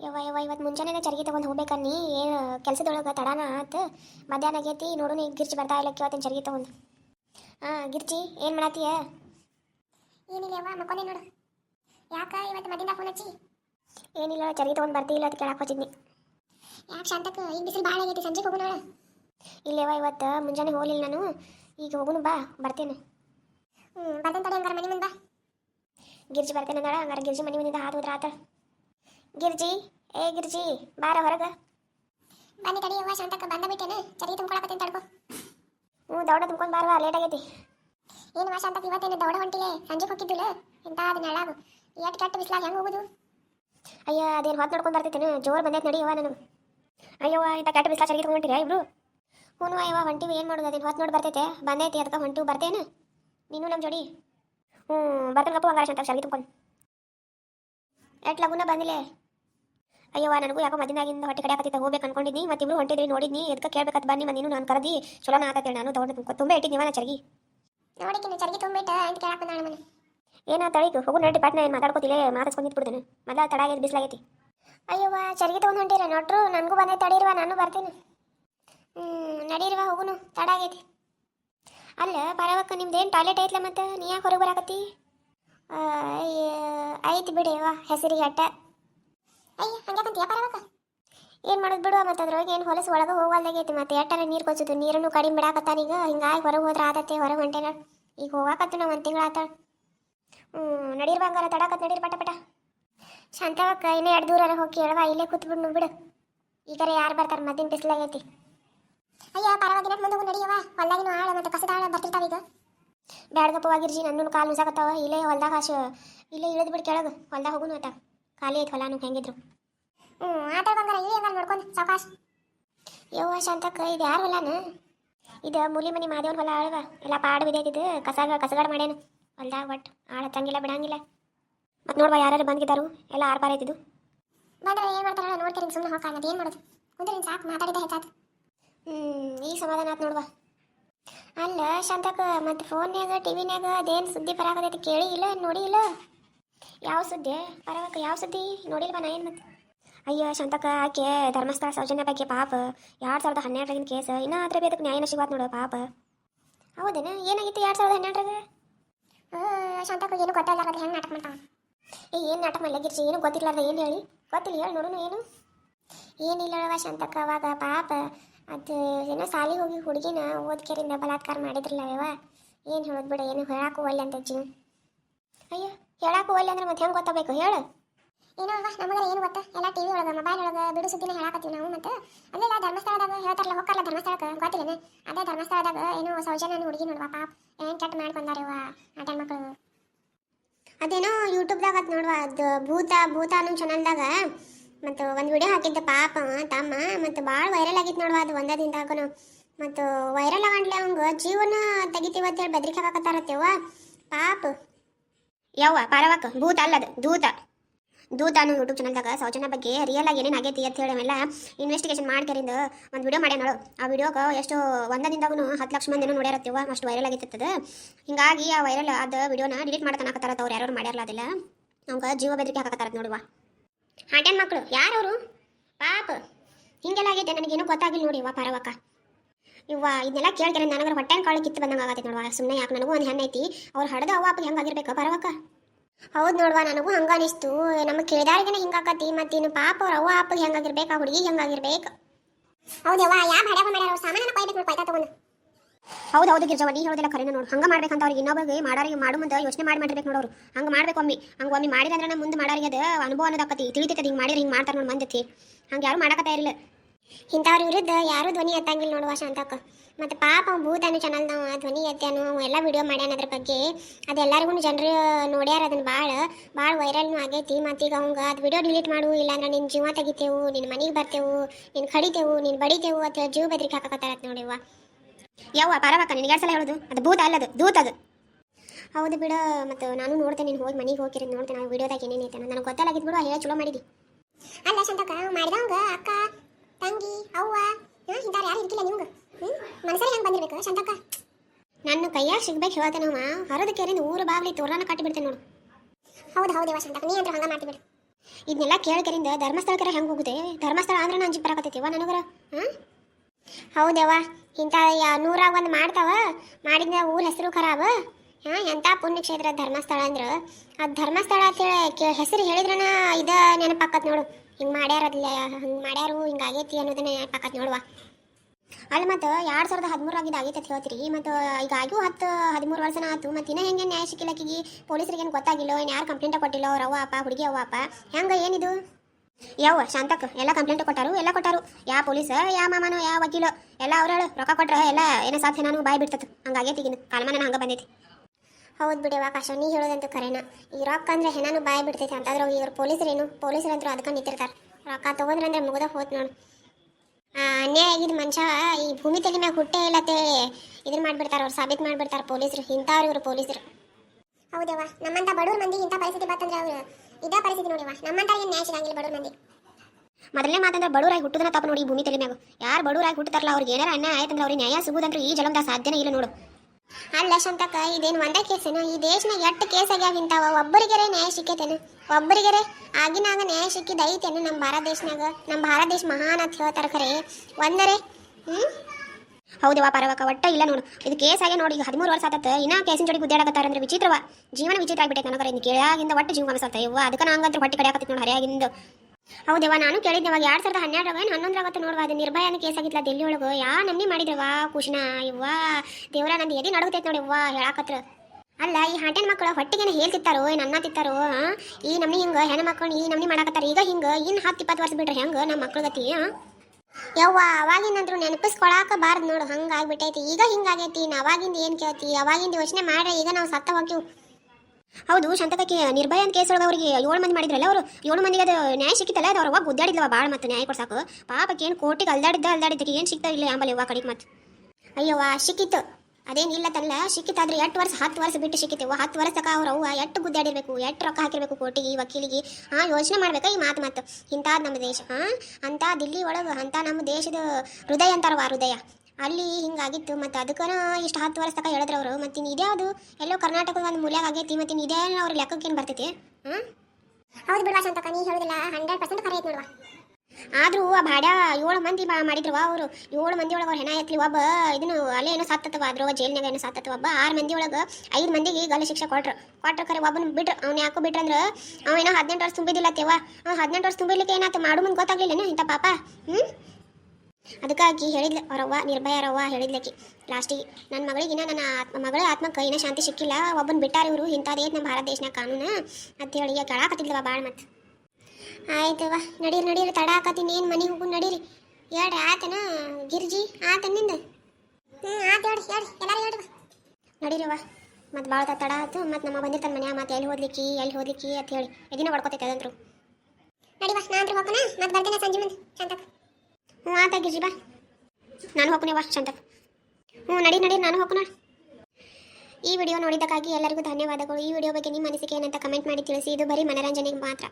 ಯವ್ವ ಯವ್ವ ಇವತ್ತು ಮುಂಜಾನೆ ಚರ್ಗಿ ತೊಗೊಂಡು ನೀ ಏನು ಕೆಲಸದೊಳಗೆ ತಡಾನ ಆತು. ಮಧ್ಯಾಹ್ನ ಆಗೈತಿ ನೋಡು ಈಗ ಗಿರ್ಜಿ ಬರ್ತಾ ಇಲ್ಲ ಕೇಳ್ತೀನಿ ಚರ್ಗಿ ತೊಗೊಂಡು. ಹಾಂ ಗಿರ್ಜಿ ಏನು ಮಾಡತ್ತೀಯ? ಏನಿಲ್ಲ ಯವ್ವ ಮಕ್ಕೊಂದೆ ನೋಡು. ಯಾಕ ಇವತ್ತು ಮದಿಂದ ಫೋನ್ ಹಚ್ಚಿ? ಏನಿಲ್ಲ ಚರ್ಗಿ ತೊಗೊಂಡು ಬರ್ತಿಲ್ಲ ಅಂತ ಕೇಳಕ್ಕೆ ಹಚ್ಚಿದ್ನಿ ಯಾಕೆ ಶಾಂತಕ್ಕೆ ಈಗ ಬಿಸಿಲು ಭಾಳ ಆಗೈತಿ ಸಂಜೆಗೆ ಹೋಗೋಣ ಇಲ್ಲೇವ ಇವತ್ತು ಮುಂಜಾನೆ ಹೋಗಲಿಲ್ಲ ನಾನು. ಈಗ ಹೋಗುನು ಬಾ ಬರ್ತೇನೆ. ಹ್ಞೂ ಬರ್ತೇನೆ ತಡಿ ಹಂಗಾರೆ ಮನೆ ಮುಂದೆ ಗಿರ್ಜಿ ಬರ್ತೇನೆ ಅಂದಾಳ ಹಂಗಾರೆ ಗಿರ್ಜಿ ಮನೆ ಮುಂದಿಂದ ಹಾದು ಹೋದ್ರ ಆತ. ಗಿರ್ಜಿ ಏ ಗಿರ್ಜಿ ಬಾರ ಹೊರಗೆ. ಬನ್ನಿ ತಡಿ ಯವ್ವ ಶಾಂತಕ್ಕ ಬಂದ ಬಿಟ್ಟೇನು? ಚರಿ ತುಂಬ್ಕೊಳಕತ್ತೀನಿ ತಡ್ಕೊ. ಹ್ಞೂ ದೌಡ ತುಂಬ್ಕೊಂಡು ಬಾರವಾ ಲೇಟ್ ಆಗೈತಿ. ಏನು ವಾ ಶಾಂತಕ್ಕೆ ಇವತ್ತೇನು ದೌಡ ಹೊಂಟಿಲೆ ಸಂಜೆ ಹೋಗಿದ್ದಿಲ್ಲ? ಎಂತ ಅದು ನೆಳಾಗು ಎಷ್ಟು ಕೆಟ್ಟ ಬಿಸಿಲಾಗ ಹೆಂಗೆ ಹೋಗುದು? ಅಯ್ಯ ಅದೇನು ಹೊತ್ತು ನೋಡ್ಕೊಂಡು ಬರ್ತೈತೇನು ಜೋರು ಬಂದೈತೆ ನಡಿಯವ್ವ ನಾನು. ಅಯ್ಯೋ ಇಂಥ ಕೆಟ್ಟ ಬಿಸಿಲಾಗ ಚರಿ ತೊಗೊಂಡಿರ ಇಬ್ರು? ಹ್ಞೂ ಅಯ್ಯೋ ಹೊಂಟಿವಿ ಏನು ಮಾಡೋದು? ಅದೇನು ಹೊತ್ತು ನೋಡಿ ಬರ್ತೈತೆ. ಬಂದೈತಿ ಅದಕ್ಕೆ ಹೊಂಟು ಬರ್ತೇನೆ. ನೀನು ನಮ್ಮ ಜೋಡಿ? ಹ್ಞೂ ಬರ್ತೇನಪ್ಪ ಹಂಗಾರ ಶಾಂತ ಶಾಲಿ ತುಂಬ್ಕೊಂಡು. ಎಟ್ ಲಗುನ ಬಂದಿಲ್ಲ ಅಯ್ಯವ್ವ ನನಗೂ ಯಾಕೋ ಮದಿನಾಗಿಂದ ಹೊಟ್ಟೆ ಕಡೆ ಹೋಗಬೇಕು ಹೋಗ್ಬೇಕು ಅನ್ಕೊಂಡಿದ್ನಿ. ಮತ್ತೆ ಇವರು ಹೊಂಟಿದ್ರಿ ನೋಡಿದ್ನಿ. ಎದಕ್ಕೆ ಕೇಳ್ಬೇಕತ್ ಬನ್ನಿ ನೀನು ನಾನು ಕರೆದಿ. ಚಲೋನ ಆತತ್ತೇಳಿ ನಾನು ತೊಗೊಂಡು ತುಂಬ ಇಟ್ಟಿದ್ದೀವ ನಾ ಚರ್ಗಿ. ನೋಡಿಕಿನ ಚರ್ಗಿ ತುಂಬಿಟ್ಟು ಅಂತ ಕೇಳಕ್ಕೆ ನಾನು ಮನೆ. ಏನ ತಳಿಕು ಹೋಗು ನಡಿ ಪಾಟ್ನ ಏನು ಮಾತಾಡ್ಕೋತಿಲ್ಲ ಮಾತಾಡ್ಸ್ಕೊಂಡು ಬಿಡ್ತೇನೆ ಮೊದಲ ತಡ ಆಗೈತೆ ಬಿಸಿಲಾಗೈತಿ. ಅಯ್ಯವ್ವ ಚರ್ಗಿ ತೊಗೊಂಡು ಹೊಂಟಿರ ನೋಟ್ರು? ನನಗೂ ಬಂದೆ ತಡೀರುವ ನಾನು ಬರ್ತೀನಿ. ಹ್ಞೂ ನಡೀರುವ ಹೋಗುನು ತಡ ಆಗೈತಿ. ಅಲ್ಲ ಪರವಕ್ಕ ನಿಮ್ದೇನು ಟಾಯ್ಲೆಟ್ ಐತ್ಲ ಮತ್ತೆ? ನೀ ಯಾಕೆ ಹೊರಗೆ ಬರಾಕತ್ತಿ? ಐತಿ ಬಿಡಿವ ಹೆಸರಿಗೆ ಅಟ್ಟ. ಅಯ್ಯ ಹಂಗ್ಯಾಕಂತ ಪರವಕ್ಕ ಏನು ಮಾಡೋದು ಬಿಡುವ ಮತ್ತೆ ಅದ್ರೊಳಗೆ ಏನು ಹೊಲಸು ಒಳಗೆ ಹೋಗಲ್ದಾಗೈತಿ ಮತ್ತೆ ಎಟ್ಟರ ನೀರು ಕೊಚ್ಚುದು ನೀರನ್ನು ಕಡಿಮೆ ಬಿಡಾಕತ್ತಾನ ಈಗ? ಹಿಂಗಾಗಿ ಹೊರಗೆ ಹೋದ್ರೆ ಆದತ್ತೆ ಹೊರಗೆ ಹೊಂಟೇನ ಈಗ ಹೋಗಾಕತ್ತು ನಾವು ಒಂದು ತಿಂಗಳು ಆತಾಳ. ಹ್ಞೂ ನಡೀರ್ ಬಂಗಾರ, ತಡಾಕತ್ ನಡೀರ್ ಪಟ ಪಟ. ಶಾಂತವಕ್ಕ, ಇನ್ನೇ ಎರಡು ದೂರ ಹೋಗಿ ಕೇಳವ, ಇಲ್ಲೇ ಕೂತ್ಬಿಡು ಬಿಡು. ಈಗಾರ ಯಾರು ಬರ್ತಾರೆ? ಮದ್ದಿನ ಬಿಸಿಲಾಗೈತಿ. ಅಯ್ಯ ಪರವಾಗಿನ ಮುಂದೆ ನಡಿಯವ ಹೊಲ್ದಾಗಿನ ಆಳ ಮತ್ತೆ ಕಸದ ಆಳ ಬರ್ತಿರ್ತಾವ ಈಗ. ಬ್ಯಾಡ್ಗಪ್ಪವಾಗಿರ್ಜಿ ನನ್ನೂ ಕಾಲು ಉಸಾಕತ್ತಾವ ಇಲ್ಲೇ ಹೊಲ್ದಾಗ ಹಾಶ ಇಲ್ಲೇ ಇಳಿದು ಬಿಡು ಕೆಳಗೆ. ಹೊಲ್ದಾಗ ಹೋಗುನು ಆತ. ಖಾಲಿ ಐತೆ ಹೊಲಾನು ಹೆಂಗಿದ್ರು? ಹ್ಞೂ ಆತರ ಬಂಗಾರ ಇಲ್ಲಿ ಹಂಗಾರ ನೋಡ್ಕೊಂಡು ಸಾವಕಾಶ. ಯವ್ವ ಶಾಂತಕ್ಕ ಇದು ಯಾರು ಹೊಲನ ಇದು ಮೂಲಿ ಮನಿ ಮಾದೇವನ ಹೊಲ ಆಳವ. ಎಲ್ಲ ಪಾಡು ಬಿದ್ದೈತಿದ್ದು ಕಸಗ ಕಸಗಡ ಮಾಡ್ಯಾನ. ಹೊಲ್ದಾಗ ಒಟ್ಟು ಆಳ ತಂಗಿಲ್ಲ ಬಿಡಂಗಿಲ್ಲ. ಮತ್ತೆ ನೋಡ್ಬಾ ಯಾರು ಬಂದಿದ್ದಾರು. ಎಲ್ಲ ಆರ್ ಬಾರ ಐತಿದ್ದು ಬಂದ್ರೆ ಏನು ಮಾಡ್ತಾರಲ್ಲ ನೋಡ್ತೀರಿ ಸುಮ್ಮನೆ ಹೋಗಾನ ಏನು ಮಾಡೋದು? ಕುಂದ್ರಿ ಸಾಕು ಮಾತಾಡಿದ ಹೆಚ್ಚಾತು. ಹ್ಞೂ ಈ ಸಮಾಧಾನ ಆತು ನೋಡ್ವಾ. ಅಲ್ಲ ಶಾಂತಕ್ಕ ಮತ್ತು ಫೋನ್ಯಾಗ ಟಿವಿನ್ಯಾಗ ಅದೇನು ಸುದ್ದಿ ಬರಾಕತೈತಿ ಕೇಳಿ ಇಲ್ಲ ನೋಡಿ ಇಲ್ಲ ಯಾವ ಸುದ್ದಿ? ಪರವಾಗ ಯಾವ ಸುದ್ದಿ? ನೋಡಿಲ್ವಾ ನಾ ಏನು ಮತ್ತೆ? ಅಯ್ಯೋ ಶಾಂತಕ್ಕ ಆಕೆ ಧರ್ಮಸ್ಥಳ ಸೌಜನ್ಯ ಬಗ್ಗೆ ಪಾಪ. ಎರಡು ಸಾವಿರದ ಹನ್ನೆರಡರಿಂದ ಕೇಸ್. ಇನ್ನೂ ಅದ್ರ ಬೇದಕ್ಕೆ ನ್ಯಾಯನ ಸಿಗತ್ ನೋಡು ಪಾಪ. ಹೌದೇನ? ಏನಾಗಿತ್ತು ಎರಡು ಸಾವಿರದ ಹನ್ನೆರಡರಾಗ? ಶಾಂತಕ್ಕೆ ಏನು ಗೊತ್ತಾಗಲ್ಲ ಹೆಂಗೆ ನಾಟಕ ಮಾಡ್ತಾವ ಏ ಏನು ನಾಟಕ ಮಾಡ್ಲಾಗಿರ್ಸಿ ಏನು ಗೊತ್ತಿರ್ಲಾರ್ದ ಏನು ಹೇಳಿ? ಗೊತ್ತಿಲ್ಲ ಹೇಳಿ ನೋಡೋಣ ಏನು? ಏನಿಲ್ಲವ ಶಾಂತಕ್ಕ ಅವಾಗ ಪಾಪ ಅದು ಏನೋ ಸಾಲಿ ಹೋಗಿ ಹುಡುಗಿನ ಓದ್ಕೆರಿಂದ ಬಲಾತ್ಕಾರ ಮಾಡಿದ್ರಲ್ಲ ಏನು ಹೇಳೋದು ಬಿಡ ಏನು ಹೇಳಕ್ಕೂ ಒಳ್ಳೆ ಅಂತ ಜೀವ ಅಯ್ಯೋ ಹೇಳಕ್ಕೂ ಹೋಗಲಿ ಅಂದ್ರೆ ಮತ್ತೆ ಹೆಂಗೆ ಗೊತ್ತಾಗಬೇಕು? ಹೇಳು. ಏನೋ ಅವ ನಮಗರ ಏನು ಗೊತ್ತ? ಎಲ್ಲ ಟಿವಿ ಒಳಗೆ ಮೊಬೈಲ್ ಒಳಗೆ ಬಿಡು ಸುದ್ದಿನ ಹೇಳಕತ್ತೀವಿ ನಾವು ಮತ್ತೆ. ಅಲ್ಲೆಲ್ಲ ಧರ್ಮಸ್ಥಳದಾಗ ಹೇಳ್ತಾರಲ್ಲ, ಹೋಗ್ತಾರಲ್ಲ ಧರ್ಮಸ್ಥಳಕ್ಕೆ? ಗೊತ್ತಿಲ್ಲನೆ? ಅದೇ ಧರ್ಮಸ್ಥಳದಾಗ ಏನೋ ಸೌಜನ್ಯನ ಹುಡುಗಿ ನೋಡುವ, ಪಾಪ. ಏನು ಕೆಟ್ಟ ಮಾಡ್ಕೊಂಡಾರವ್ವ ಆಟ ಮಕ್ಕಳು ಅದೇನೋ ಯೂಟ್ಯೂಬ್ದಾಗ ಅದು ನೋಡುವ, ಅದು ಭೂತ ಭೂತ ಅನ್ನೋ ಚಾನಲ್ದಾಗ ಮತ್ತು ಒಂದು ವಿಡಿಯೋ ಹಾಕಿದ್ದೆ ಪಾಪ, ತಮ್ಮ. ಮತ್ತು ಭಾಳ ವೈರಲ್ ಆಗಿತ್ತು ನೋಡುವ ಅದು ಒಂದೇ ದಿನದಾಗೂ ಮತ್ತು ವೈರಲ್ ಆಗಂಟ್ಲೆ ಅವಂಗೆ ಜೀವನ ತೆಗಿತೀವಿ ಅಂತೇಳಿ ಬೆದರಿಕೆ ಹಾಕತ್ತಾರತ್ತೇವ ಪಾಪ. ಯವ್ವ ಪರವಾಕ ಭೂತ ಅಲ್ಲದ, ದೂತ. ದೂತ ಅನ್ನೋ ಯೂಟ್ಯೂಬ್ ಚಾನಲ್ದಾಗ ಸೌಜನ್ಯ ಬಗ್ಗೆ ರಿಯಲ್ ಆಗಿ ಏನೇನು ಆಗೈತಿ ಅಂತ ಹೇಳಿ ಅವೆಲ್ಲ ಇನ್ವೆಸ್ಟಿಗೇಷನ್ ಮಾಡ್ಕರಿಂದ ಒಂದು ವಿಡಿಯೋ ಮಾಡ್ಯಾನಳು ಆ ವಿಡಿಯೋಗೆ ಎಷ್ಟು ಒಂದದಿಂದಾಗೂ ಹತ್ತು ಲಕ್ಷ ಮಂದಿನೂ ನೋಡ್ಯಾರತ್ತೀವ ಅಷ್ಟು ವೈರಲ್ ಆಗಿತ್ತದ. ಹಿಂಗಾಗಿ ಆ ವೈರಲ್ ಆದ ವಿಡಿಯೋನ ಡಿಲೀಟ್ ಮಾಡ್ತಾನಕತ್ತಾರತ್ತ ಅವ್ರು ಯಾರು ಮಾಡ್ಯಾರಲ್ಲ ಅದೆಲ್ಲ. ನಮ್ಗೆ ಜೀವ ಬೆದರಿಕೆ ಹಾಕತ್ತಾರ ನೋಡುವ ಹಾಟ್ಯಾನ್ ಮಕ್ಕಳು ಯಾರವರು? ಪಾಪ. ಹಿಂಗೆಲ್ಲ ಆಗೈತೆ, ನನಗೇನು ಗೊತ್ತಾಗಿಲ್ಲ ನೋಡಿ ಪರವಾಕ ಪರವಕ್ಕ. ಇವ್ವ, ಇದನ್ನೆಲ್ಲ ಕೇಳ್ತಾರೆ ನನಗರ ಹೊಟ್ಟೆನ ಕಾಳು ಕಿತ್ತು ಬಂದಂಗ ಆಗತ್ತೆ ನೋಡುವ. ಸುಮ್ಮನೆ ಯಾಕೆ ನನಗೂ ಒಂದು ಹೆಣ್ಣು ಐತಿ ಅವ್ರು ಹಡದ ಅವ್ವ ಅಪ್ಪ ಹೆಂಗಾಗಿರ್ಬೇಕು ಬರವಕ್ಕ ಹೌದು ನೋಡುವ, ನನಗೂ ಹಂಗ ಅನಿಸ್ತು. ನಮ್ಮ ಕೇಳಿದಾರಿಗೇನೆ ಹಿಂಗಾಕತಿ ಮತ್ತೇನು ಪಾಪ ಅವ್ರ ಅವ್ವ ಅಪ್ಪ ಹೆಂಗಾಗಿರ್ಬೇಕು ಆ ಹುಡುಗಿ ಹೆಂಗಾಗಿರ್ಬೇಕು ಹೌದವ್ವ ಯಾವ ಹಡ್ಯಾಗ ಮಾಡ್ಯಾರ ಸಾಮಾನ ಕೊಯ್ಬೇಕು ಕೊಯ್ತಾ ತಗೊಂಡು. ಹೌದು ಹೌದು ಗಿರ್ಜವ ನೀ ಹೇಳೋದಿಲ್ಲ ಖರೇನ ನೋಡು. ಹಂಗೆ ಮಾಡ್ಬೇಕಂತ ಅವ್ರಿಗೆ ಇನ್ನೊಬ್ಬರಿಗೆ ಮಾಡೋರಿಗೆ ಮಾಡು ಮುಂದೆ ಯೋಚನೆ ಮಾಡಿ ಮಾಡಿರ್ಬೇಕು ನೋಡೋರು ಹಂಗೆ ಮಾಡ್ಬೇಕು ಒಮ್ಮೆ. ಹಂಗೆ ಒಮ್ಮೆ ಮಾಡಿದ್ರೆ ಮುಂದೆ ಮಾಡೋರಿಗೆ ಅದು ಅನುಭವ ಅನ್ನೋದಾಕತಿ ತಿಳಿತೈತೆ ಹಿಂಗೆ ಮಾಡಿದ್ರೆ ಹಿಂಗೆ ಮಾಡ್ತಾರೆ ನೋಡಿ ಮಂದತಿ ಹಂಗೆ ಯಾರು ಮಾಡಕತ್ತ ಇರಲಿಲ್ಲ ಇಂಥವ್ರ ವಿರುದ್ಧ ಯಾರೂ ಧ್ವನಿ ಎತ್ತಂಗಿಲ್ಲ ನೋಡುವ ಶಾಂತಕ್ಕ ಮತ್ತು ಪಾಪ ಅವ್ನು ಭೂತಾನು ಚಾನಲ್ ನಾವು ಧ್ವನಿ ಎತ್ತಾನು ಅವ ಎಲ್ಲ ವಿಡಿಯೋ ಮಾಡ್ಯಾನ ಅದ್ರ ಬಗ್ಗೆ. ಅದೆಲ್ಲರಿಗೂ ಜನರು ನೋಡ್ಯಾರ ಅದನ್ನ ಭಾಳ ಭಾಳ ವೈರಲ್ನೂ ಆಗೈತಿ. ಮತ್ತೀಗ ಅವಂಗ ಅದು ವಿಡಿಯೋ ಡಿಲೀಟ್ ಮಾಡು, ಇಲ್ಲಾಂದ್ರೆ ನಿನ್ನ ಜೀವ ತೆಗಿತೇವು ನಿನ್ನ ಮನೆಗೆ ಬರ್ತೇವು ನಿನ್ನ ಕಡಿತೇವು ನಿನ್ನ ಬಡಿತೇವು ಅಂತ ಹೇಳಿ ಜೀವ ಬೆದರಿಕೆ ಹಾಕಕತ್ತಾರತ್ ನೋಡಿವ್ವ ಯವ್ವ. ಪರವಕ್ಕ, ನಿನಗೆ ಸಲ ಹೇಳೋದು? ಅದು ಭೂತ ಅಲ್ಲದು ದೂತ ಅದು. ಹೌದು ಬಿಡ, ಮತ್ತು ನಾನು ನೋಡ್ತೇನೆ, ನೀನು ಹೋಗಿ ಮನೆಗೆ ಹೋಗಿರೋದು ನೋಡ್ತೇನೆ, ಆ ವಿಡಿಯೋದಾಗ ಏನೇನೈತೆ ನನಗೆ ಗೊತ್ತಾಗಿದ್ದು ಬಿಡು ಹೇಳಿ ಚಲೋ ಮಾಡಿದಿ. ಅಲ್ಲ ಶಾಂತಕ್ಕ ಮಾಡಿದವಂಗ ಅಕ್ಕ. ಅವ್ವ? ಯಾರು ನಿಮ್ಗೆ? ಹ್ಞೂ ಹೆಂಗೆ ನನ್ನ ಕೈಯಾಗ ಸಿಗ್ಬೇಕು ಹೇಳ್ತೇನೆ ಅವ ಹರದ ಊರ ಊರು ಬಾಗ್ಲಿ ತೋರಣ ಕಟ್ಟಿಬಿಡ್ತೇನೆ ನೋಡು. ಹೌದು ಹೌದು ಯವ್ವ ಶಾಂತಕ್ಕ. ನೀ ಅಂತ ಹಂಗೆ ಮಾಡ್ತಿಬಿಡು. ಇದನ್ನೆಲ್ಲ ಕೇಳ್ಕರಿಂದ ಧರ್ಮಸ್ಥಳಕ್ಕೆ ಹೆಂಗೆ ಹೋಗುತ್ತೆ? ಧರ್ಮಸ್ಥಳ ಅಂದ್ರೆ ನಾನು ಬರಾಕತ್ತೈತಿವ ನನಗರ ಹಾಂ ಹೌದವ್ವ ಇಂಥ ನೂರಾಗ ಒಂದು ಮಾಡ್ತಾವ. ಮಾಡಿದ ಊರ ಹೆಸರು ಖರಾಬ. ಹಾಂ, ಎಂಥ ಪುಣ್ಯಕ್ಷೇತ್ರ ಧರ್ಮಸ್ಥಳ ಅಂದ್ರೆ. ಅದು ಧರ್ಮಸ್ಥಳ ಅಂತೇಳಿ ಹೆಸರು ಹೇಳಿದ್ರನ ಇದ ನೆನಪಾಕತ್ ನೋಡು. ಹಿಂಗೆ ಮಾಡ್ಯಾರದಿಲ್ಲ ಹಿಂಗೆ ಮಾಡ್ಯಾರು, ಹಿಂಗೆ ಆಗೈತಿ ಅನ್ನೋದನ್ನ ನೆನಪಾಕತ್ ನೋಡುವ. ಅಲ್ಲಿ ಮತ್ತು ಎರಡು ಸಾವಿರದ ಹದಿಮೂರಾಗಿದ್ದು ಆಗೈತೆ ಅಂತ ಹೇಳ್ತೀರಿ. ಮತ್ತು ಈಗ ಆಗ್ಯೂ ಹತ್ತು, ಹದಿಮೂರು ವರ್ಷನ ಆಯ್ತು ಮತ್ತು ಇನ್ನೂ ಹೆಂಗೆ ನ್ಯಾಯ ಸಿಕ್ಕಿಲ್ಲಕ್ಕಿಗೆ ಪೊಲೀಸರಿಗೆ ಏನು ಗೊತ್ತಾಗಿಲ್ಲ. ಏನು ಯಾರು ಕಂಪ್ಲೇಂಟ್ ಕೊಟ್ಟಿಲ್ಲ, ಅವ್ರ ಅವ್ವ ಅಪ್ಪ, ಹುಡುಗಿ ಅವ್ವ ಅಪ್ಪ. ಹೆಂಗೆ ಏನಿದು ಯಾವ ಶಾಂತಕ್ ಎಲ್ಲ ಕಂಪ್ಲೇಂಟ್ ಕೊಟ್ಟಾರು, ಎಲ್ಲ ಕೊಟ್ಟಾರು. ಯಾ ಪೊಲೀಸ್, ಯಾ ಮಾಮನೋ, ಯಾ ವಕೀಲೋ, ಎಲ್ಲ ಅವ್ರ ರೊಕ್ಕ ಕೊಟ್ರ, ಎಲ್ಲ ಏನೋ ಸಾಧ್ಯ ನಾನು ಬಾಯ್ ಬಿಡ್ತದೆ ಹಂಗಾಗೈತಿ ಈಗಿನ ಕಾಲಮಾನ ಹಂಗೆ ಬಂದೈತಿ. ಹೌದು ಬಿಡಿ ಆಕಾಶ ನೀ ಹೇಳೋದಂತೂ ಕರೆನ. ಈ ರೊಕ್ಕ ಅಂದ್ರೆ ಹೆಣನು ಬಾಯಿ ಬಿಡ್ತೈತೆ. ಅಂತಂದ್ರೆ ಇವ್ರು ಪೊಲೀಸರೇನು ಪೊಲೀಸರಂತೂ ಅದಕ್ಕೆ ನಿಂತಿರ್ತಾರೆ. ರೊಕ್ಕ ತಗೊಂಡ್ರಂದ್ರೆ ಮುಗ್ದ ಹೋತ್ ನೋಡು. ಅನ್ಯಾಯ ಆಗಿದ್ದ ಮನುಷ್ಯ ಈ ಭೂಮಿ ತೆಗಿ ಮ್ಯಾಗ ಹುಟ್ಟೆ ಇಲ್ಲ ಇದನ್ನ ಮಾಡ್ಬಿಡ್ತಾರೆ ಅವ್ರು, ಸಾಬೀತು ಮಾಡ್ಬಿಡ್ತಾರೆ ಪೊಲೀಸರು. ಇಂಥವ್ರು ಇವರು ಪೊಲೀಸರು. ಹೌದವ್ವ ನಮ್ಮಂತ ಬಡವ್ರ ಮಂದಿ ಇಂಥ ಪರಿಸ್ಥಿತಿ ಬಂತಂದ್ರೆ ಅವ್ರು ಇದೇ ಪರಿಸ್ಥಿತಿ ನೋಡಿವ ನಮ್ಮಂತ ಏನು ನ್ಯಾಯ ಸಿಗಂಗಿಲ್ಲ ಬಡವ್ರ ಮಂದಿ. ಮೊದಲನೇ ಮಾತಂದ್ರೆ ಬಡವರಾಗಿ ಹುಟ್ಟುದನ್ನ ತಪ್ಪ ನೋಡಿ ಭೂಮಿ ತಲೆ ಮ್ಯಾಗ. ಯಾರು ಬಡವರಾಗಿ ಹುಟ್ಟುತ್ತಾರಲ್ಲ ಅವ್ರಿಗೆ ಏನಾರ ಅನ್ಯಾಯ ಆಯ್ತಂದ್ರೆ ಅವ್ರಿಗೆ ನ್ಯಾಯ ಸಿಗುದಂದ್ರೆ ಈ ಜಲಮದ ಸಾಧ್ಯನೇ ಇಲ್ಲ ನೋಡು. ಅಲ್ಲ ಶಂತಕ ಇದೇನು ಒಂದೇ ಕೇಸೇನು? ಈ ದೇಶನಾಗ ಎಷ್ಟು ಕೇಸ್ ಆಗ್ಯಾವ ಇಂತಾವ ಒಬ್ಬರಿಗೆರೆ ನ್ಯಾಯ ಸಿಕ್ಕೈತೇನು? ಒಬ್ಬರಿಗೆರೆ ಆಗಿನಾಗ ನ್ಯಾಯ ಸಿಕ್ಕಿದ ಐತೇನು ನಮ್ಮ ಭಾರತ ದೇಶನಾಗ? ನಮ್ಮ ಭಾರತ ದೇಶ ಮಹಾನ್ ಅಂತ ಹೇಳ್ತಾರ ಖರೆ. ಒಂದರೆ, ಹ್ಮ್? ಹೌದವಾ ಪರವಕ ಒಟ್ಟ ಇಲ್ಲ ನೋಡು. ಇದು ಕೇಸ್ ಆಗಿ ನೋಡಿ, ಈಗ ಹದಿಮೂರು ವರ್ಷ ಆತತ್ತ ಇನ್ನೂ ಕೇಸಿನ ಜೋಡಿ ಗುದ್ದಾಡಕತ್ತಾರ ಅಂದ್ರೆ ವಿಚಿತ್ರವ ಜೀವನ ವಿಚಿತ್ರ ಆಗ್ಬಿಟ್ಟೈತೆ ನನಗರ ಇನ್ನು ಕೇಳಾಗಿಂದ ಒಟ್ಟು ಜೀವ ಇವ್ವ ಅದಕ್ಕೆ ನಂಗಂತೂ ಹೊಟ್ಟೆ ಕಡಿಯಾಕತ್ತೈತೆ ನೋಡಿ ಹರಿಯಾಗಿಂದ. ಹೌದವ್ವ, ನಾನು ಕೇಳಿದ್ದೆ ಇವಾಗ ಎರಡು ಸಾವಿರದ ಹನ್ನೆರಡರಾಗ ಹನ್ನೊಂದರಾಗತ್ತ ನೋಡುವ, ಅದು ನಿರ್ಭಯನ ಕೇಸ್ ಆಗಿತ್ತಲ್ಲ ದಿಲ್ಲಿ ಒಳಗೆ ಯಾ ನಮ್ನಿ ಮಾಡಿದ್ರವ ಕುಶನ ಇವ್ವ ದೇವ್ರ ನಂದು ಎದಿ ನಡಗತೈತೆ ನೋಡಿ ಇವ್ವ ಹೇಳಾಕತ್ರ ಅಲ್ಲ, ಈ ಹಾಟೆನ್ ಮಕ್ಕಳು ಹೊಟ್ಟಿಗೆನ ಹೇಳ್ತಿತ್ತಾರೋ, ಏನು ಅನ್ನತಿತ್ತಾರೋ ಆ? ಈ ನಮ್ನಿ ಹಿಂಗೆ, ಹೆಣ್ಣು ಮಕ್ಕಳು ಈ ನಮ್ನಿ ಮಾಡಾಕತ್ತಾರ, ಈಗ ಹಿಂಗೆ ಇನ್ನು ಹತ್ತು ಇಪ್ಪತ್ತು ವರ್ಷ ಬಿಟ್ರೆ ಹೆಂಗೆ ನಮ್ಮ ಮಕ್ಳ ಗತಿ? ಯವ್ವ ಅವಾಗಿನಂದ್ರು ನೆನಪಿಸ್ಕೊಳಾಕ ಬಾರ್ದು ನೋಡು ಹಂಗ ಆಗ್ಬಿಟ್ಟೈತಿ ಈಗ ಹಿಂಗಾಗೈತಿ ಅವಾಗಿಂದ ಏನು ಕೇಳ್ತಿ, ಅವಾಗಿಂದ ಯೋಚನೆ ಮಾಡ್ರೆ ಈಗ ನಾವು ಸತ್ತ ಹೋಗ್ತೀವಿ ಹೌದು, ಶಾಂತಕಕ್ಕೆ ನಿರ್ಭಯ ಅಂತ ಕೇಸ್ ಒಳಗೆ ಅವರಿಗೆ ಏಳು ಮಂದಿ ಮಾಡಿದ್ರಲ್ಲ ಅವರು. ಏಳು ಮಂದಿಗೆ ಅದು ನ್ಯಾಯ ಸಿಕ್ಕಿತಲ್ಲ ಅದು ಅವ್ರ ಅವಾಗ ಗುದ್ದಾಡಿದ್ಲವ ಭಾಳ ಮತ್ತೆ ನ್ಯಾಯ ಕೊಡ್ಸಾಕ. ಪಾಪಕ್ಕೆ ಏನು ಕೋರ್ಟಿಗೆ ಅಲ್ದಾಡಿದ್ದ ಅಲ್ದಾಡಿದ್ದಕ್ಕೆ ಏನು ಸಿಗ್ತಾ ಇಲ್ಲ ಆಮೇಲೆ ಅವ್ವ ಕಡೆಗೆ ಮತ್ತೆ ಅಯ್ಯವ್ವ, ಸಿಕ್ಕಿತ್ತು. ಅದೇನಿಲ್ಲ ತಲ್ಲ ಸಿಕ್ಕಿತ್ತಾದ್ರೆ ಎಂಟು ವರ್ಷ, ಹತ್ತು ವರ್ಷ ಬಿಟ್ಟು ಸಿಕ್ಕಿತ್ತು. ಹತ್ತು ವರ್ಷ ತಕ ಅವ್ರ ಅವ್ವ ಎಷ್ಟು ಗುದ್ದಾಡಿರ್ಬೇಕು ಎಷ್ಟು ರೊಕ್ಕ ಹಾಕಿರ್ಬೇಕು ಕೋರ್ಟಿಗೆ ವಕೀಲಿಗೆ? ಆ, ಯೋಚನೆ ಮಾಡ್ಬೇಕಾ ಈ ಮಾತು ಮಾತು? ಇಂಥದ್ದು ನಮ್ಮ ದೇಶ, ಹಾಂ? ಅಂತ ದಿಲ್ಲಿ ಒಳಗೆ ಅಂತ ನಮ್ಮ ದೇಶದ ಹೃದಯ ಅಂತಾರವ ಹೃದಯ. ಅಲ್ಲಿ ಹಿಂಗಾಗಿತ್ತು. ಮತ್ತು ಅದಕ್ಕನ ಇಷ್ಟು ಹತ್ತು ವರ್ಷ ತಕ ಹೇಳಿದ್ರು ಅವರು. ಮತ್ತು ಇನ್ನು ಅದು ಎಲ್ಲೋ ಕರ್ನಾಟಕದ ಒಂದು ಮೂಲ್ಯಾಗ ಆಗೈತಿ ಮತ್ತು ಇನ್ನು ಇದೇ ಅವ್ರ ಲೆಕ್ಕಕ್ಕೇನು ಬರ್ತೈತಿ? ಹಾಂ ಹೌದು ಬಿಡ್ವಾ ಶಾಂತಕ ನೀ ಹೇಳೋದಿಲ್ಲ. ಹಂಡ್ರೆಡ್ ಪರ್ಸೆಂಟ್ ಕರೆ ಐತೆ ನೋಡುವ. ಆದ್ರೂ ಆ ಭಾಡ್ಯ ಏಳು ಮಂದಿ ಬಾ ಮಾಡಿದ್ರವ ಅವರು. ಏಳು ಮಂದಿ ಒಳಗೆ ಅವ್ರು ಹೆಣ ಎತ್ತಲಿ ಒಬ್ಬ ಇದನ್ನು ಅಲ್ಲೇ ಏನೋ ಸತ್ತವ ಅದ್ರ ಜೈಲಿನಾಗ ಏನೋ ಸತ್ತತ್ವ ಒಬ್ಬ ಆರು ಮಂದಿ ಒಳಗೆ ಐದು ಮಂದಿಗೆ ಗಲ್ಲ ಶಿಕ್ಷೆ ಕೊಟ್ರು. ಕೊಟ್ರ ಖರೆ ಒಬ್ಬನ ಬಿಟ್ರು ಅವ್ನು ಯಾಕೋ ಬಿಟ್ರಂದ್ರೆ ಅವೇನೋ ಹದಿನೆಂಟು ವರ್ಷ ತುಂಬಿದಿಲ್ಲ ತೇವ ಹದಿನೆಂಟು ವರ್ಷ ತುಂಬಿರ್ಲಿಕ್ಕೆ ಏನಾಯ್ತು ಮಾಡು ಮುಂದೆ ಗೊತ್ತಾಗ್ಲಿಲ್ಲ ಇಂಥ ಪಾಪ? ಹ್ಞೂ ಅದಕ್ಕಾಗಿ ಹೇಳಿದ್ಲು, ಅವರವ್ವ ನಿರ್ಭಯರವ್ವ ಹೇಳಿದ್ಲಕ್ಕಿ ಲಾಸ್ಟಿಗೆ ನನ್ನ ಮಗಳಿಗಿನ ನನ್ನ ಆತ್ಮ ಮಗಳ ಆತ್ಮಕ್ಕೆ ಏನೋ ಶಾಂತಿ ಸಿಕ್ಕಿಲ್ಲ, ಒಬ್ಬನ ಬಿಟ್ಟಾರ ಇವರು ಇಂಥದ್ದೇತ್ ನಮ್ಮ ಭಾರತ ದೇಶನ ಕಾನೂನು? ಅಂತ ಹೇಳಿ ಕೇಳಾಕತ್ತಿದ್ಲವ ಭಾಳ ಮತ್ತೆ ಆಯ್ತವ ನಡೀರಿ ನಡೀರಿ ತಡ ಹಾಕತ್ತೀನಿ ಏನು ಮನೆಗೆ ಹೋಗು ನಡೀರಿ. ಹೇಳ್ರಿ, ಆತನ ಗಿರ್ಜಿ, ಆತನ ನಿಂದ? ಹ್ಞೂ ಆತು ಹೇಳ್ರಿ ಹೇಳ್ರಿ, ಎಲ್ಲರೂ ಹೇಳ್ರಿ ನಡೀರಿವ ಮತ್ತು ಭಾಳ ತಡ ಆಯ್ತು ಮತ್ತು ನಮ್ಮ ಬಂದಿರ್ತಾನೆ ಮನ್ಯಾಗ ಮತ್ತೆ ಎಲ್ಲಿ ಹೋದ್ಲಿಕ್ಕಿ ಎಲ್ಲಿ ಹೋದ್ಲಿಕ್ಕಿ ಅಂತ ಹೇಳಿ, ಎದಿನ ಹೊಡ್ಕೊತೈತೆ ಅದಂದ್ರು ನಡಿವ ನಾನು ಹೋಗೋಣ ಮತ್ತೆ ಬರ್ತೇನೆ ಸಂಜೆ ಮುಂದೆ ಶಾಂತಕ್ ಹ್ಞೂ, ಆತ ಗಿರ್ಜಿ ಬಾ. ನಾನು ಹೋಗ್ನೆ ವಾ ಚಂದ ಹ್ಞೂ, ನಡಿ ನಡಿ, ನಾನು ಹೋಗೋಣ ಈ ವಿಡಿಯೋ ನೋಡಿದ್ದಕ್ಕಾಗಿ ಎಲ್ಲರಿಗೂ ಧನ್ಯವಾದಗಳು. ಈ ವಿಡಿಯೋ ಬಗ್ಗೆ ನಿಮ್ಮ ಅನಿಸಿಕೆ ಏನಂತ ಕಮೆಂಟ್ ಮಾಡಿ ತಿಳಿಸಿ. ಇದು ಬರೀ ಮನರಂಜನೆಗೆ ಮಾತ್ರ.